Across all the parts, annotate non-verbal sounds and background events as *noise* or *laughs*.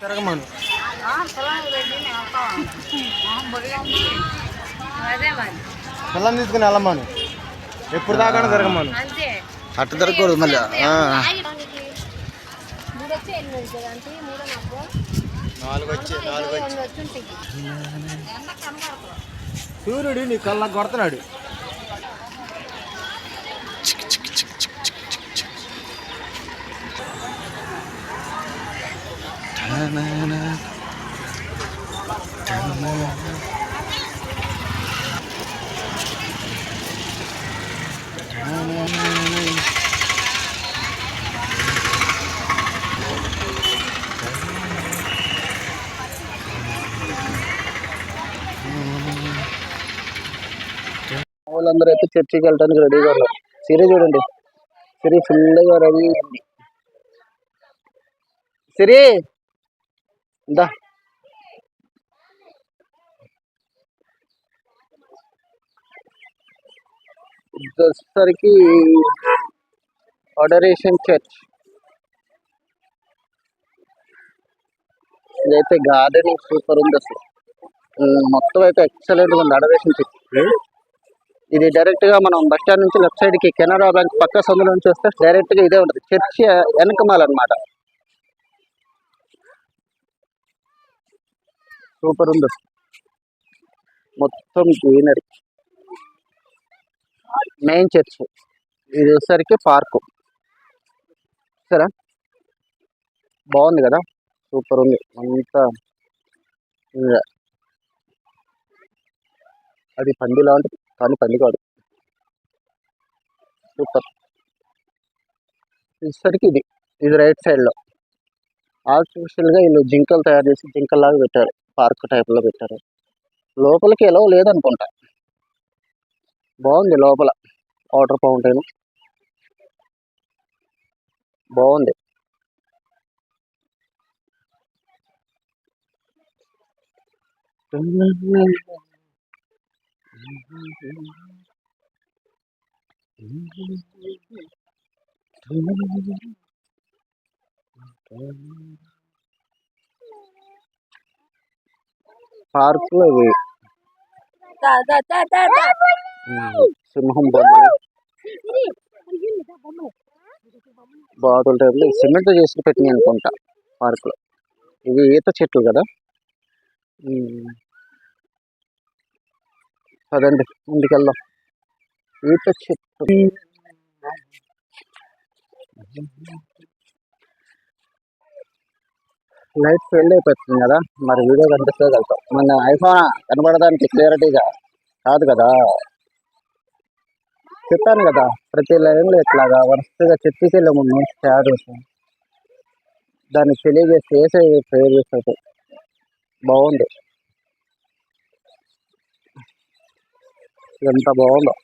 తిరగమను. పిల్లని తీసుకుని వెళ్ళమాను. ఎప్పుడు దాకా తిరగమను. అట్ట తిరగకూడదు మళ్ళీ. నాలుగు వచ్చి నాలుగు వచ్చి సూర్యుడు నీ కళ్ళ కొడుతున్నాడు. వాళ్ళందరూ అయితే చర్చికి వెళ్ళడానికి రెడీగా ఉన్నారు. సిరి చూడండి. సిరి ఫుల్గా రెడీ అయింది. సిరి ఇందా ఇది వచ్చేసరికి అడరేషన్ చర్చ్. ఇదైతే గార్డెనింగ్ సూపర్ ఉంది అసలు. మొత్తం అయితే ఎక్సలెంట్ ఉంది అడరేషన్ చర్చ్. ఇది డైరెక్ట్గా మనం బస్ స్టాండ్ నుంచి లెఫ్ట్ సైడ్కి కెనరా బ్యాంక్ పక్క సందులో నుంచి వస్తే డైరెక్ట్గా ఇదే ఉంటుంది. చర్చి వెనకమాల సూపర్ ఉంది. మొత్తం గ్రీనరీ. Main church. ఇది వచ్చేసరికి పార్కు. సరే. బాగుంది కదా? సూపర్ ఉంది. అంతా అది పంది లాంటిది కానీ పంది కాదు. సూపర్. ఇసరికి ఇది. ఇది రైట్ సైడ్లో వీళ్ళు జింకలు తయారు చేసి జింకల్లాగా పెట్టారు. పార్క్ టైప్లో పెట్టారు. లోపలికి ఎలా లేదనుకుంటా. బాగుంది లోపల. Water fountain. బాగుంది. *laughs* పార్క్లో ఇవి సింహం బొమ్మలు లో సిమెంట్ చేసి పెట్టినాయి అనుకుంటా పార్క్లో ఇవి ఈత చెట్లు కదా. అదండి ముందుకెళ్దాం. ఈత చెట్టు. లైట్ ఫెయిల్ అయిపోతుంది కదా. మరి వీడియో కనిపిస్తే వెళ్తాం మన ఐఫోన్ కనబడడానికి క్లియరిటీగా కాదు కదా. చెప్పాను కదా ప్రతి లైన్లో ఇట్లాగా వరుసగా చెట్టుకెళ్ళే ముందు షాడోస్ దాన్ని తెలియజేసి వేసే ప్రేయర్ చేస్తే బాగుంది. ఎంత బాగుందో.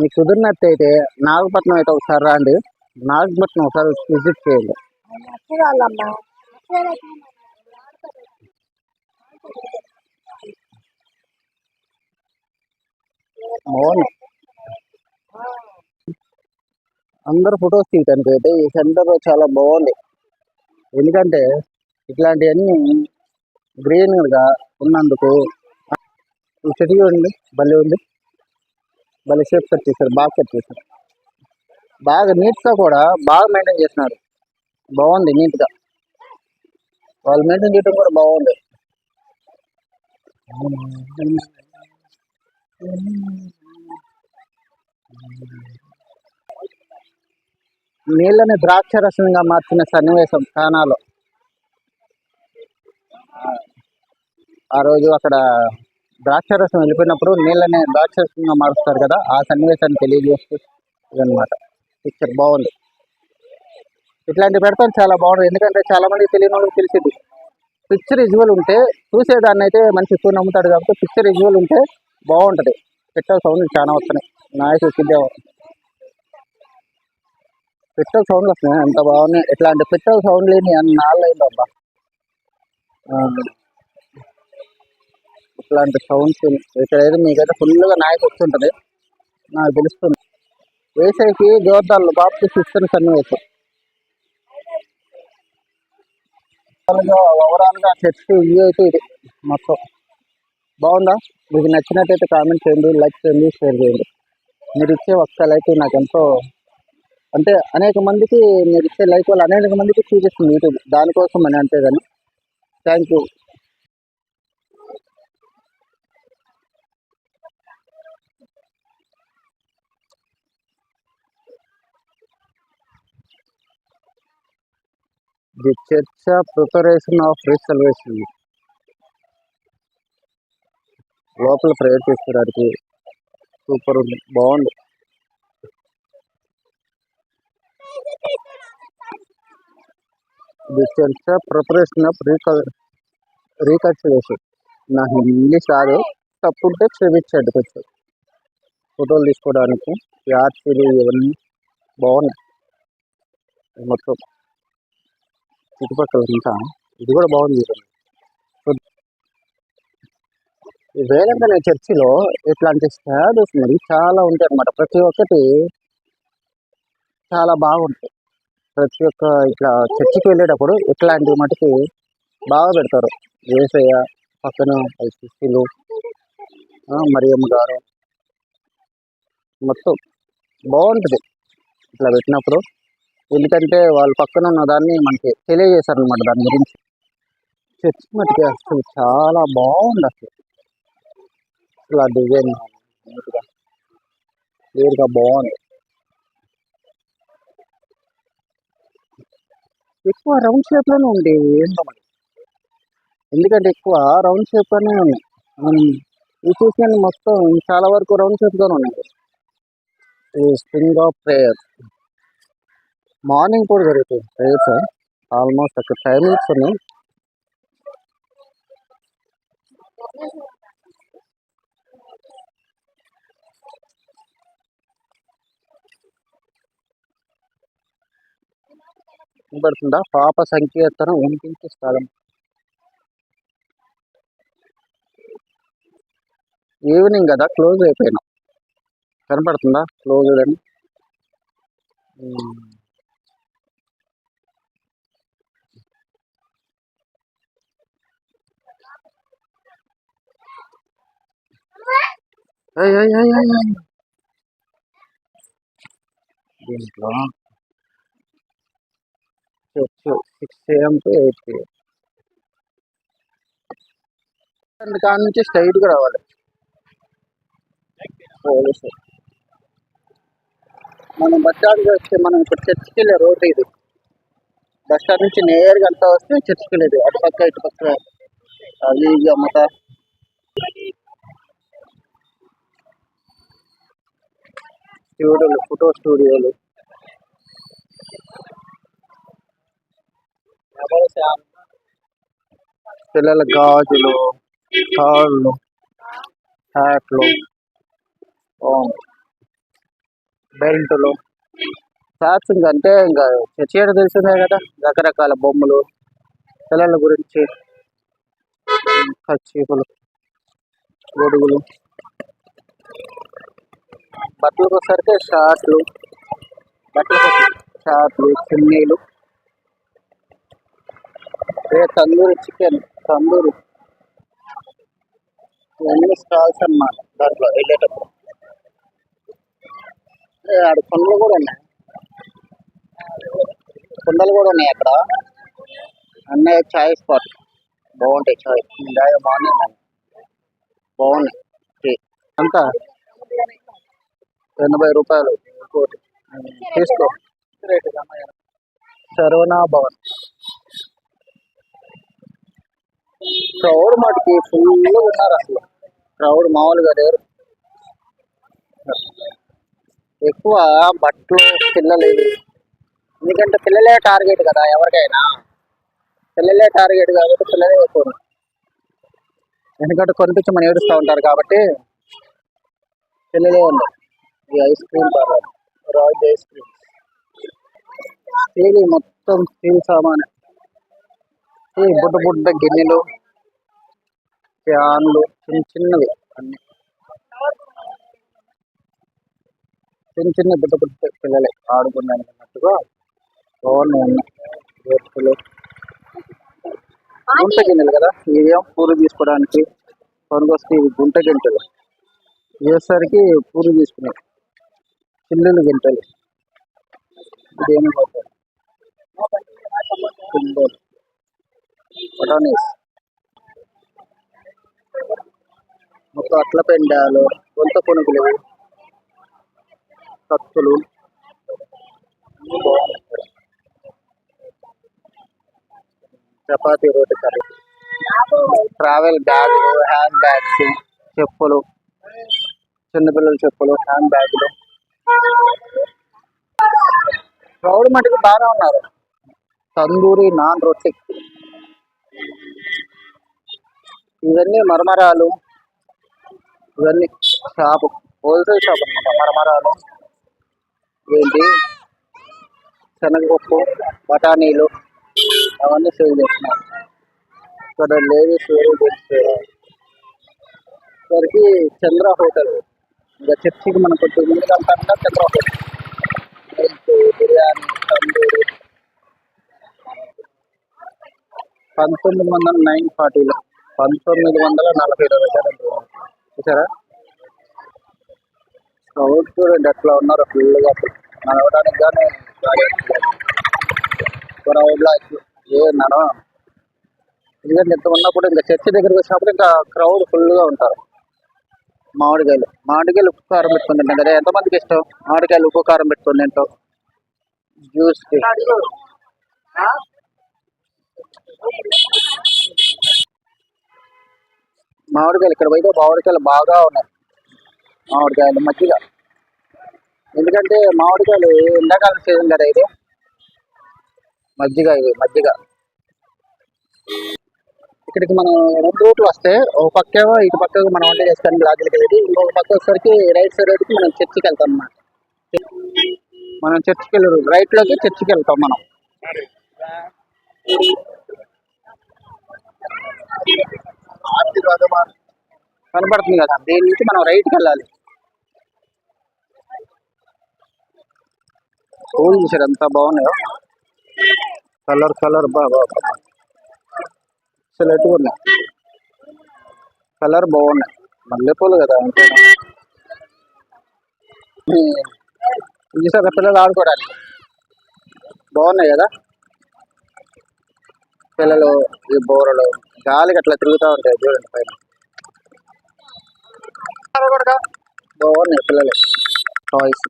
మీకు కుదిరినట్టయితే నాగపట్నం అయితే ఒకసారి రండి. నాగపట్నం ఒకసారి విజిట్ చేయండి. బాగుంది అందరు ఫొటోస్ తీయటానికి అయితే ఈ సెంటర్ చాలా బాగుంది. ఎందుకంటే ఇట్లాంటివన్నీ గ్రీన్గా ఉన్నందుకు ఈ చెట్టు చూడండి భలే ఉంది. భలే షేప్ సెట్ చేశారు బాగా సెట్ చేశారు. బాగా నీట్ కూడా బాగా మెయింటైన్ చేస్తున్నారు బాగుంది నీట్గా. వాళ్ళు మెయింటైన్ చేయడం కూడా బాగుంది. నీళ్ళని ద్రాక్ష రసంగా మార్చిన సన్నివేశం కానాలో ఆ రోజు అక్కడ ద్రాక్ష రసం వెళ్ళిపోయినప్పుడు నీళ్ళని ద్రాక్ష రసంగా మారుస్తారు కదా ఆ సన్నివేశాన్ని తెలియజేస్తూ ఇదన్నమాట. పిక్చర్ బాగుంది. ఇట్లాంటి పెడతాను చాలా బాగుంటుంది. ఎందుకంటే చాలా మంది తెలియని వాళ్ళకి తెలిసింది. పిక్చర్ విజువల్ ఉంటే చూసేదాన్ని అయితే మంచి ఎక్కువ నమ్ముతాడు కాబట్టి పిక్చర్ విజువల్ ఉంటే బాగుంటది. పెట్టాల సౌండ్ చాలా వస్తున్నాయి. నాయకు వచ్చిందే. పిట్టల సౌండ్ వస్తున్నాయి. ఎంత బాగున్నాయి. ఇట్లాంటి పిట్టల సౌండ్ లేని నాళ్ళు అయింది అబ్బా? ఇట్లాంటి సౌండ్స్ ఇక్కడైతే మీకైతే ఫుల్గా నాయకు వస్తుంటది నాకు తెలుస్తుంది. వేసవికి జోర్దాలు బాప్తి ఇస్తున్న సన్నివేశం ఓవరాల్గా చర్చ్ వ్యూ అయితే ఇది మొత్తం. బాగుందా? మీకు నచ్చినట్టయితే కామెంట్ చేయండి లైక్ చేయండి షేర్ చేయండి. మీరు ఇచ్చే ఒక్క లైక్ నాకు ఎంతో అంటే అనేక మందికి మీరు ఇచ్చే లైక్ వల్ల అనేక మందికి చూపిస్తుంది యూట్యూబ్ దానికోసం అని అంతే కానీ. Thank you the church preparation of reservation లోపల ప్రేయర్ చేసుకోవడానికి సూపర్ ఉంది. బాగుంది. The church preparation of recall reconciliation నాకు ఇంగ్లీష్ రాదు. తప్పుంటే క్షమించండి కొంచెం. ఫోటోలు తీసుకోవడానికి ఈ ఆర్చీలు ఇవన్నీ బాగున్నాయి. మొత్తం. చుట్టుపక్కల అంతా ఇది కూడా బాగుంది. చూడండి. ఈ వేలంకన చర్చిలో ఇట్లాంటి స్టాడీస్ మరి చాలా ఉంటాయి అన్నమాట. ప్రతి ఒక్కటి చాలా బాగుంటాయి. ప్రతి ఒక్క ఇట్లా చర్చికి వెళ్ళేటప్పుడు ఇట్లాంటి మటుకి బాగా పెడతారు. వేసయ్య పక్కన శిష్యులు మరియమ్మ గారు. మొత్తం బాగుంటుంది. ఇట్లా పెట్టినప్పుడు ఎందుకంటే వాళ్ళ పక్కన ఉన్న దాన్ని మనకి తెలియజేశారు అనమాట దాని గురించి. చర్చ్ మటుకి అసలు చాలా బాగుంది అసలు. అసలు ఆ డిజైన్ నీట్గా క్లియర్గా బాగుంది. ఎక్కువ రౌండ్ షేప్లోనే ఉండేవి ఏంటో మరి? ఎందుకంటే ఎక్కువ రౌండ్ షేప్లోనే ఉన్నాయి మనం ఇది చూసిన మొత్తం చాలా వరకు రౌండ్ షేప్గానే ఉన్నాయి. స్ప్రింగ్ ఆఫ్ ప్రేయర్ మార్నింగ్ కూడా జరుగుతుంది. ప్రేయర్స్ ఆల్మోస్ట్ అక్కడ టైమింగ్స్ ఉన్నాయి. వినబడుతుందా పాప సంకీర్తనం వినిపించే స్థలం. ఈవినింగ్ కదా? క్లోజ్ అయిపోయినా. కనపడుతుందా? క్లోజ్ అని hmm. దీంట్లో six AM to eight PM కాడ నుంచి స్ట్రైట్గా రావాలి. పోలీసు. మనం బస్ స్టాండ్ వస్తే మనం ఇప్పుడు చర్చికి వెళ్ళే రోడ్ ఇది. బస్ స్టాండ్ నుంచి నేరుగా అంతా వస్తే చర్చికి వెళ్ళేది. అటు పక్క ఇటు పక్క అవి అమ్మతా. స్టూడియోలు ఫోటో స్టూడియోలు. పిల్లల గాజులు తాళ్ళు హ్యాట్లు బెల్టులు. ఫ్యాక్సింగ్ అంటే ఇంకా చర్చ తెలిసిందే కదా రకరకాల బొమ్మలు పిల్లల గురించి కర్చీపులు గొడుగులు. బట్టలకు వచ్చేసరికి షార్ట్లు బట్టలకు షార్ట్లు చున్నీలు. తందూరు తందూరి చికెన్ తందూరి. ఇవన్నీ స్టాల్స్ అన్నమాట దాంట్లో వెళ్ళేటప్పుడు. ఆడ కొండలు కూడా ఉన్నాయి. కొండలు కూడా ఉన్నాయి అక్కడ. అన్నయ్య చాయ్ స్పాట్. బాగుంటాయి చాయ్ బాగున్నాయి. బాగున్నాయి. అంతా ఎనభై రూపాయలు. కోటి తీసుకో. సర్వనా భవన్. క్రౌడ్ మటుకి ఫుల్ ఉన్నారు అసలు. క్రౌడ్ మామూలుగా లేరు. ఎక్కువ బట్టలు పిల్లలు ఇవి. ఎందుకంటే పిల్లలే టార్గెట్ కదా ఎవరికైనా. పిల్లలే టార్గెట్ కాబట్టి పిల్లలే ఎక్కువ. ఉన్నారు. ఎందుకంటే కొనిపించమని ఏడుస్తూ ఉంటారు కాబట్టి పిల్లలే ఉన్నారు. ఈ ice cream parlour Raj ice cream. Steel మొత్తం స్టీల్ సామాన్? ఈ బుడ్డ బుడ్డ గిన్నెలు ఫ్యాన్లు చిన్న చిన్నవి అన్ని. చిన్న చిన్న బుడ్డ బుడ్డ పిల్లలే ఆడుకున్నాను అన్నట్టుగా బాగున్నాయి అన్ని గుంట గిన్నెలు కదా? ఇవేం పూలు తీసుకోవడానికి? కొనుకొస్తే ఇవి గుంట గింటలు వేసరికి పూలు తీసుకున్నాయి చిల్లులు గింటలు. ఇదేమో పోతాయి మొత్తం అట్ల పెండాలు కొంత పునుగులు కత్తులు. చపాతీ రోటి కర్రీ. ట్రావెల్ బ్యాగులు హ్యాండ్ బ్యాగ్స్ చెప్పులు. చిన్నపిల్లల చెప్పులు హ్యాండ్ బ్యాగులు. క్రౌడ్ మటుకు బాగానే ఉన్నారు. తందూరి నాన్ రొట్టి ఇవన్నీ మరమరాలు. ఇవన్నీ షాపు హోల్సేల్ షాప్ అనమాట మరమరాలు. ఏంటి? శనగపప్పు బఠానీలు అవన్నీ సేల్ చేస్తున్నారు. ఇక్కడ లేడీస్ వేరే చేస్తారు ఇక్కడికి చంద్ర హోటల్. ఇంకా చర్చికి మనం కొంచెం ముందుకు బిర్యానీ తందూరి. పంతొమ్మిది వందల నైన్ ఫార్టీలో పంతొమ్మిది వందల నలభై పెట్టారండి చూసారా? క్రౌడ్ చూడండి ఎట్లా ఉన్నారు ఫుల్గా నడవడానికి కానీ క్రౌడ్లో ఏ నడవ ఎందుకంటే ఇంత ఉన్నప్పుడు ఇంకా చర్చి దగ్గరికి వచ్చినప్పుడు ఇంకా క్రౌడ్ ఫుల్గా ఉంటారు. మామిడికాయలు. మామిడికాయలు ఉప్పు కారం పెట్టుకుని తింటాం కదా ఎంతమందికి ఇష్టం? మామిడికాయలు ఉప్పు కారం పెట్టుకుని తింటాం జ్యూస్ మామిడికాయలు ఇక్కడ పోయితే మామిడికాయలు బాగా ఉన్నాయి. మామిడికాయలు మజ్జిగ. ఎందుకంటే మామిడికాయలు ఎండాకాలం సీజన్ కదా ఇది. మజ్జిగ ఇవి మజ్జిగ. ఇక్కడికి మనం రెండు రూట్లు వస్తే ఒక పక్కేమో ఇటు పక్క మనం వంట చేస్తాం లాగిలికి వెళ్ళి ఇంకొక పక్క వచ్చేసరికి రైట్ సైడ్ వచ్చి మనం చర్చికి వెళ్తాం అన్నమాట. మనం చర్చికి వెళ్ళరు రైట్లోకి చర్చికి వెళ్తాం మనం. కనపడుతుంది కదా దీని నుంచి మనం రైట్కి వెళ్ళాలి. పూలు చూసారు ఎంత బాగున్నాయో. కలర్ కలర్ బాగా సెలెక్ట్గా ఉన్నాయి కలర్ బాగున్నాయి. మల్లెపూలు కదా ఇది చూసారా పిల్లలు ఆడుకోవడానికి. బాగున్నాయి కదా? పిల్లలు ఈ బోరలు గాలికి అట్లా తిరుగుతూ ఉంటాయి చూడండి పైన. బాగున్నాయి పిల్లలు. Toys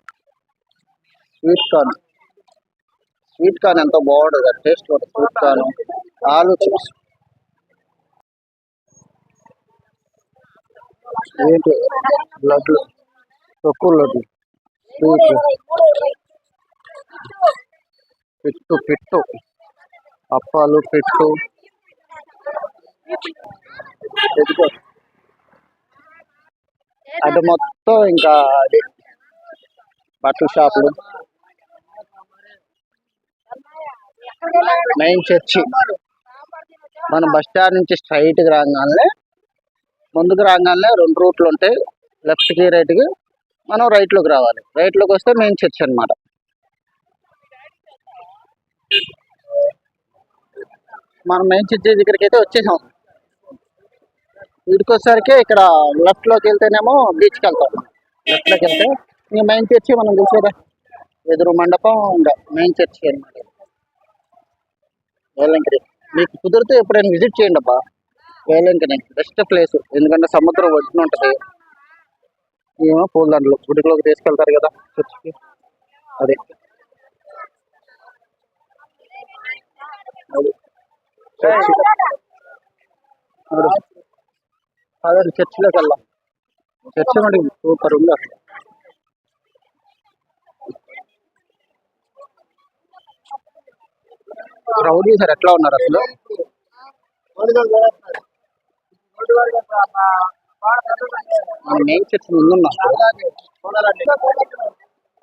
sweet corn sweet corn ఎంతో బాగుంటుంది కదా. టేస్ట్ కూడా. స్వీట్ కార్న్ ఆలు చిప్స్ ఏంటి? లడ్లు తక్కువ లడ్లు స్వీట్ పిట్టు పిట్టు. అప్పాలు పిట్టు. అది అటు మొత్తం ఇంకా అది బట్టల షాపులు. మెయిన్ చర్చి మనం బస్ స్టాండ్ నుంచి స్ట్రైట్గా రాగానే ముందుకు రాగానే రెండు రూట్లు ఉంటాయి. లెఫ్ట్కి రైట్కి మనం రైట్లోకి రావాలి. రైట్లోకి వస్తే మెయిన్ చర్చ్ అనమాట మనం మెయిన్ చర్చ్ దగ్గరికి అయితే వచ్చేసాం. వీడికొచ్చేసరికి ఇక్కడ లెఫ్ట్లోకి వెళ్తేనేమో బీచ్కి వెళ్తాం. లెఫ్ట్లోకి వెళ్తే ఇంక మెయిన్ చర్చి మనం చూసేదా. ఎదురు మండపం ఉందా మెయిన్ చర్చి అనమాట వేలంకరి మీకు కుదిరితే ఎప్పుడైనా విజిట్ చేయండి అబ్బా వేలంకరి బెస్ట్ ప్లేస్ ఎందుకంటే సముద్రం ఒడ్డున ఉంటుంది. ఏమో పూలదండలు గుడిలోకి తీసుకెళ్తారు కదా చర్చికి. అదే. అది. చర్చి అదే. చర్చిలోకి వెళ్దాం. చర్చి మనకి సూపర్ ఉంది అసలు క్రౌడ్ సార్ ఎట్లా ఉన్నారు అసలు? మనం మెయిన్ చర్చ్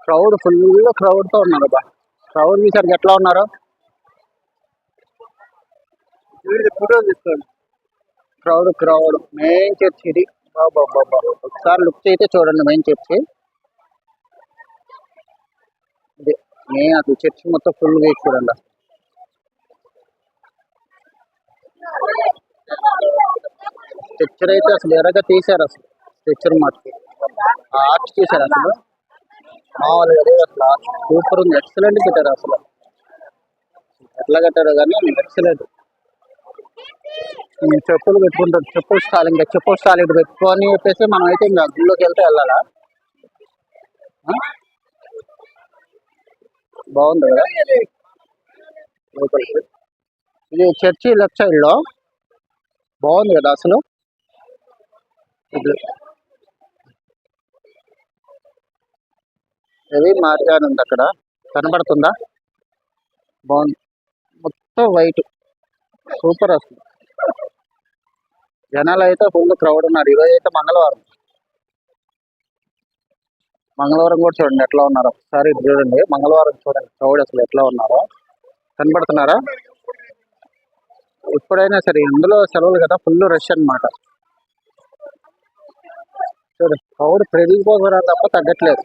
క్రౌడ్ ఫుల్ క్రౌడ్తో ఉన్నారు బా. క్రౌడ్ చూసారు ఎట్లా ఉన్నారు? క్రౌడ్ క్రౌడ్ మెయిన్ చర్చ్ ఇది. బాబా బాబా ఒకసారి లుక్ అయితే చూడండి మెయిన్ చర్చ్ ఇది మెయిన్ అది చర్చ్ మొత్తం ఫుల్ వేసి చూడండి స్ట్రక్చర్ అయితే అసలు ఎర్రగా తీశారు అసలు. స్ట్రక్చర్ మటుకు ఆ ఆర్ట్ చూసారు అసలు? మామూలుగా అసలు సూపర్ ఉంది. ఎక్సలెంట్ పెట్టారు అసలు. ఎట్లా కట్టారో కానీ ఎక్సలెంట్ చెప్పులు పెట్టుకుంటారు. చెప్పులు స్టాల్ ఇంకా చెప్పులు స్టాల్ ఇటు పెట్టుకొని చెప్పేసి మనం అయితే ఇంకా గుళ్ళోకి వెళ్తే వెళ్ళాలా? బాగుంది కదా? లోపలికి. ఇది చర్చి లెఫ్ట్ సైడ్లో బాగుంది కదా అసలు? ఇది ఇది ఉంది అక్కడ. కనబడుతుందా? బాగుంది. మొత్తం వైట్. సూపర్ అసలు. జనాలు అయితే ఫుల్ క్రౌడ్ ఉన్నారు. ఈరోజు అయితే మంగళవారం. మంగళవారం కూడా చూడండి ఎట్లా ఉన్నారో. ఒకసారి చూడండి. మంగళవారం చూడండి. క్రౌడ్ అసలు ఎట్లా ఉన్నారో. కనబడుతున్నారా? ఎప్పుడైనా సరే. ఇందులో సెలవులు కదా. ఫుల్ రష్ అన్నమాట. చూడండి క్రౌడ్ పెరిగిపోతున్నారు తప్ప తగ్గట్లేదు.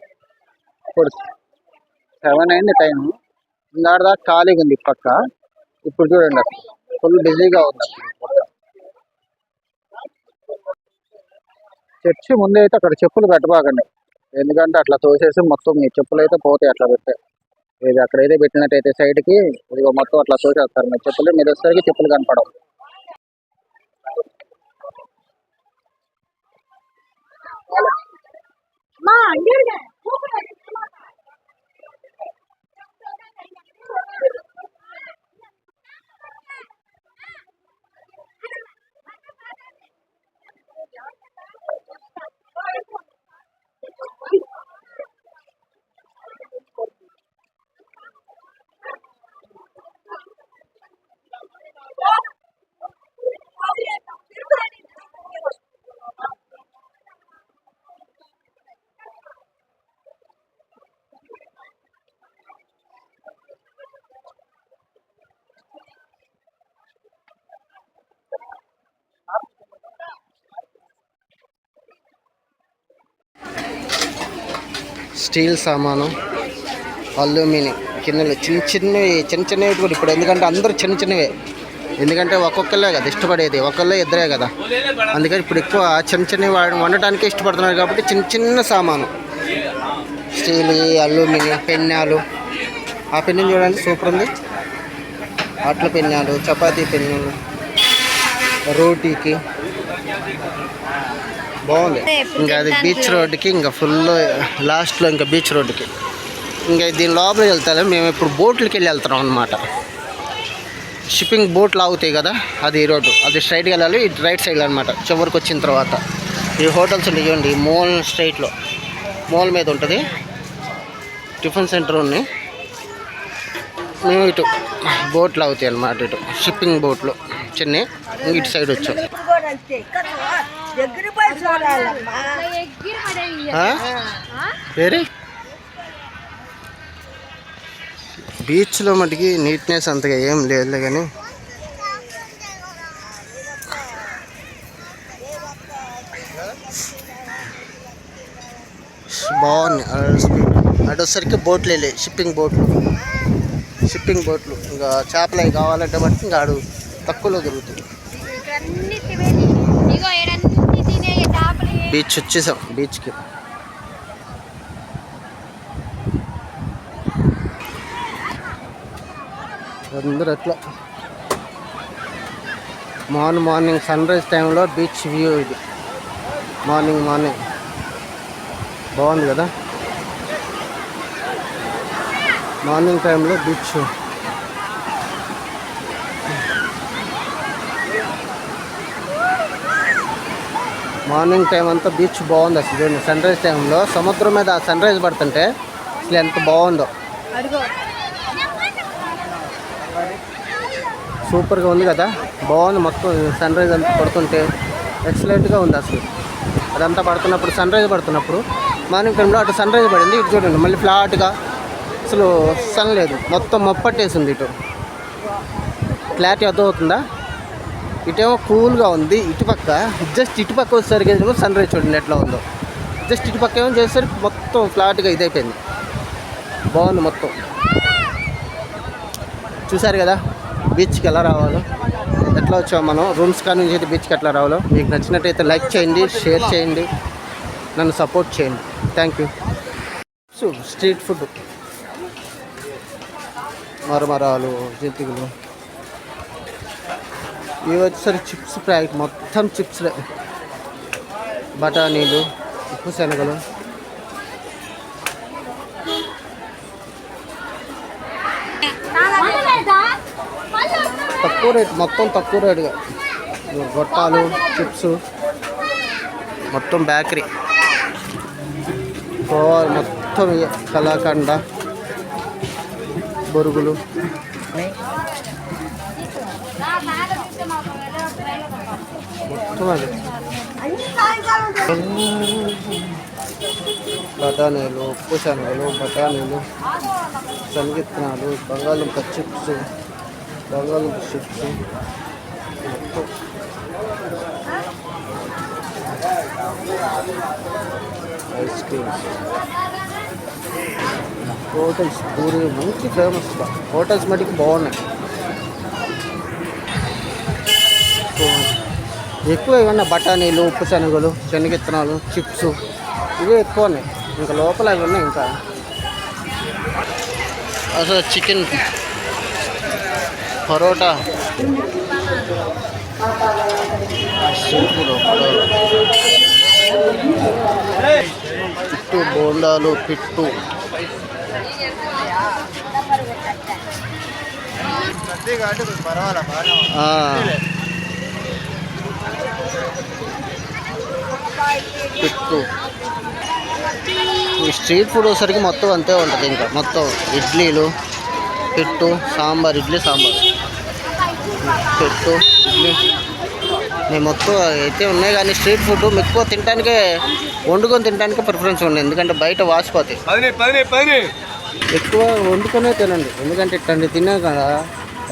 ఇప్పుడు సెవెన్ అయింది టైం ఇందాక దాకా ఖాళీగా ఉంది పక్క. ఇప్పుడు చూడండి ఫుల్ బిజీగా ఉంది అసలు చర్చి ముందే అయితే అక్కడ చెప్పులు పెట్టబాకండి ఎందుకంటే అట్లా తోసేసి మొత్తం మీ చెప్పులు అయితే పోతాయి అట్లా పెట్టే ఇది అక్కడ ఏదో పెట్టినట్టయితే సైడ్కి ఇదిగో మొత్తం అట్లా తోసేస్తారు. మీ చెప్పులు మీరు వచ్చేసరికి చెప్పులు కనపడవు. మా అండి Yeah. స్టీల్ సామాను అల్యూమినియం కిన్నెలు చిన్న చిన్నవి చిన్న చిన్నవి కూడా ఇప్పుడు. ఎందుకంటే అందరూ చిన్న చిన్నవే. ఎందుకంటే ఒక్కొక్కళ్ళే కదా ఇష్టపడేది. ఒకళ్ళే ఇద్దరే కదా. అందుకని ఇప్పుడు ఎక్కువ చిన్న చిన్నవి వాడ- వండటానికే ఇష్టపడుతున్నారు కాబట్టి చిన్న చిన్న సామాను. స్టీల్ అల్యూమినియం పెన్యాలు. ఆ పెన్ను చూడండి సూపర్ ఉంది. అట్ల పెన్యాలు చపాతీ పెన్నులు రోటీకి. బాగుంది. ఇంకా అది బీచ్ రోడ్డుకి ఇంకా ఫుల్ లాస్ట్లో ఇంకా బీచ్ రోడ్డుకి ఇంకా దీని లోపలికి వెళ్తారు మేము ఇప్పుడు బోట్లకి వెళ్ళి వెళ్తున్నాం అనమాట షిప్పింగ్ బోట్లు ఆగుతాయి కదా అది ఈ రోడ్డు. అది స్ట్రైట్గా వెళ్ళాలి ఇటు రైట్ సైడ్ అనమాట చివరికి వచ్చిన తర్వాత. ఈ హోటల్స్ ఉంటాయి చూడండి మోల్ స్ట్రైట్లో మోల్ మీద ఉంటుంది. టిఫిన్ సెంటర్ ఉంది. మేము ఇటు బోట్లు అవుతాయి అన్నమాట ఇటు. షిప్పింగ్ బోట్లు చిన్న ఇటు సైడ్ వచ్చాం. దగ్గర పోయి చూడాలమ్మా? వేరే బీచ్లో మటుకి నీట్నెస్ అంతగా ఏం లేదులే కానీ. బాగుంది. అటు వచ్చేసరికి బోట్లు వెళ్ళాయి షిప్పింగ్ బోట్లు. షిప్పింగ్ బోట్లు. ఇంకా చేపలు అవి కావాలంటే బట్టి ఇంకా ఆడు తక్కువలో దొరుకుతుంది బీచ్ వచ్చేసాం బీచ్కి. అందరూ అట్లా. మార్నింగ్ మార్నింగ్ సన్ రైజ్ టైంలో బీచ్ వ్యూ ఇది. Morning morning. బాగుంది కదా? మార్నింగ్ టైంలో బీచ్. మార్నింగ్ టైం అంతా బీచ్ బాగుంది అసలు చూడండి. సన్ రైజ్ టైంలో సముద్రం మీద సన్ రైజ్ పడుతుంటే అసలు ఎంత బాగుందో. సూపర్గా ఉంది కదా? బాగుంది మొత్తం సన్ రైజ్ అంతా పడుతుంటే. ఎక్సలెంట్గా ఉంది అసలు. అదంతా పడుతున్నప్పుడు సన్ రైజ్ పడుతున్నప్పుడు మార్నింగ్ టైంలో అటు సన్ రైజ్ పడింది ఇటు చూడండి. మళ్ళీ ఫ్లాట్గా అసలు సన్ లేదు. మొత్తం మొప్పట్టేసింది ఇటు. క్లారిటీ అర్థమవుతుందా? ఇటేమో కూల్గా ఉంది. ఇటుపక్క జస్ట్ ఇటుపక్క వచ్చేసరికి ఏమో సన్ రైజ్ చూడండి ఎట్లా ఉందో. జస్ట్ ఇటుపక్క ఏమో చేసేసరికి మొత్తం ఫ్లాట్గా ఇదైపోయింది. బాగుంది మొత్తం. చూసారు కదా బీచ్కి ఎలా రావాలో. ఎట్లా వచ్చాము మనం రూమ్స్ కాడ నుంచి అయితే బీచ్కి ఎట్లా రావాలో. మీకు నచ్చినట్టయితే లైక్ చేయండి షేర్ చేయండి. నన్ను సపోర్ట్ చేయండి. థ్యాంక్ యూ స్ట్రీట్ ఫుడ్ మరమరాలు జంతికలు. ఇవి వచ్చేసరికి చిప్స్ ప్యాకెట్ మొత్తం చిప్స్లే. బఠానీలు ఉప్పు శనగలు. తక్కువ రేట్ మొత్తం తక్కువ రేటుగా. గొట్టాలు చిప్స్ మొత్తం బేకరీ. మొత్తం కళాఖండ బొరుగులు. మొత్తం అది బఠానీలు ఉప్పు బఠానీలు శనగిత్తనాలు బంగాళదుంప చిప్స్ బంగాళదుంప చిప్స్. మొత్తం ఐస్ క్రీమ్స్. హోటల్స్ పూరి మంచి ఫేమస్ హోటల్స్ మటుకు బాగున్నాయి. ఎక్కువ ఏమన్నా బఠానీలు ఉప్పు శనగలు శనగిత్తనాలు చిప్స్ ఇవే ఎక్కువ ఉన్నాయి. ఇంకా లోపల అవి ఉన్నాయి ఇంకా. అసలు చికెన్ పరోటా. పిట్టు బోండాలు పిట్టు. ఆ. పిట్టు ఈ స్ట్రీట్ ఫుడ్ వచ్చేసరికి మొత్తం అంతే ఉంటుంది ఇంకా. మొత్తం ఇడ్లీలు పిట్టు సాంబార్ ఇడ్లీ సాంబార్. పిట్టు ఇడ్లీ. మేము మొత్తం అయితే ఉన్నాయి కానీ స్ట్రీట్ ఫుడ్ ఎక్కువ తినడానికే వండుకొని తినడానికి ప్రిఫరెన్స్ ఉంది. ఎందుకంటే బయట వాసిపోతాయి ఎక్కువ వండుకొనే తినండి. ఎందుకంటే ఇట్లాంటి తిన్నా కదా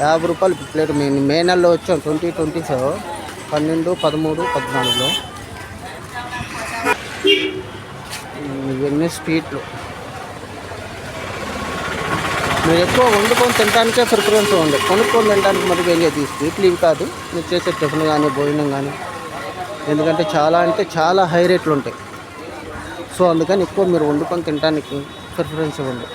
యాభై రూపాయలు ప్లేట్. మే మే నెలలో వచ్చాం ట్వంటీ ట్వంటీ ఫైవ్ పన్నెండు పదమూడు పద్నాలుగులో. ఇవన్నీ స్వీట్లు. మీరు ఎక్కువ వండుకొని తినడానికే ప్రిఫరెన్స్ ఉంది కొనుక్కొని తినడానికి మరి ఏం ఈ స్వీట్లు ఇవి కాదు. మీరు చేసే టిఫిన్ కానీ భోజనం కానీ ఎందుకంటే చాలా అంటే చాలా హై రేట్లు ఉంటాయి. సో అందుకని ఎక్కువ మీరు వండుకొని తినడానికి ప్రిఫరెన్స్ ఇవ్వండి.